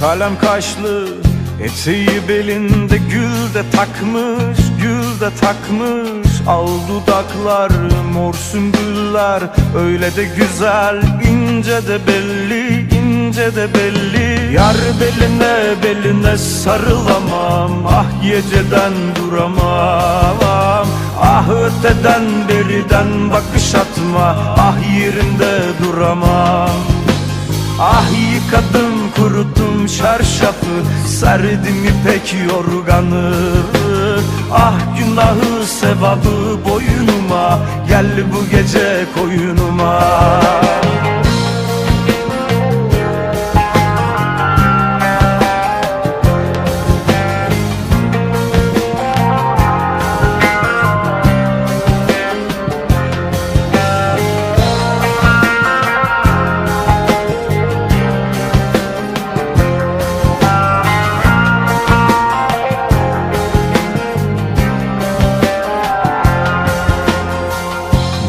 Kalem kaşlı. Eteği belinde gül de takmış Gül de takmış. Al dudaklar mor sümbüller. Öyle de güzel ince de belli ince de belli. Yar beline beline sarılamam. Ah geceden duramam. Ah öteden beriden bakış atma. Ah yerinde duramam. Ah yıkadım kuruttum çarşafı Serdim ipek yorganı. Ah günahı sevabı boynuma Gel bu gece koyunuma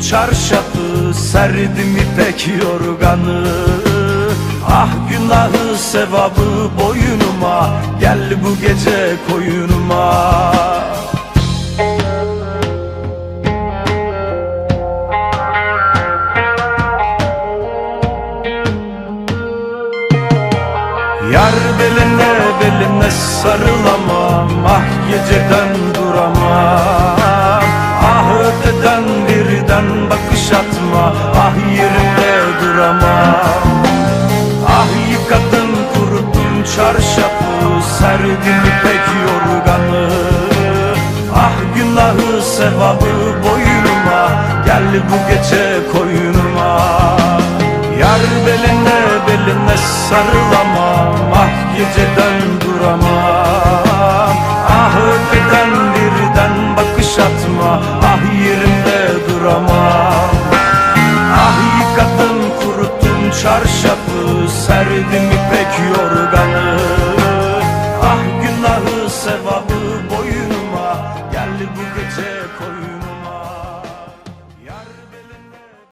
çarşafı Serdim ipek yorganı. Ah günahı sevabı boynuma Gel bu gece koyunuma. Yar beline beline sarılamam Ah geceden duramam bakış atma Ah yerimde duramam Ah yıkadım kuruttum çarşafı Serdim ipek yorganı. Ah günahı sevabı boynuma Gel bu gece koyunuma Yar beline beline sarılamam Ah geceden duramam Ah öteden birden bakış atma sevabı boş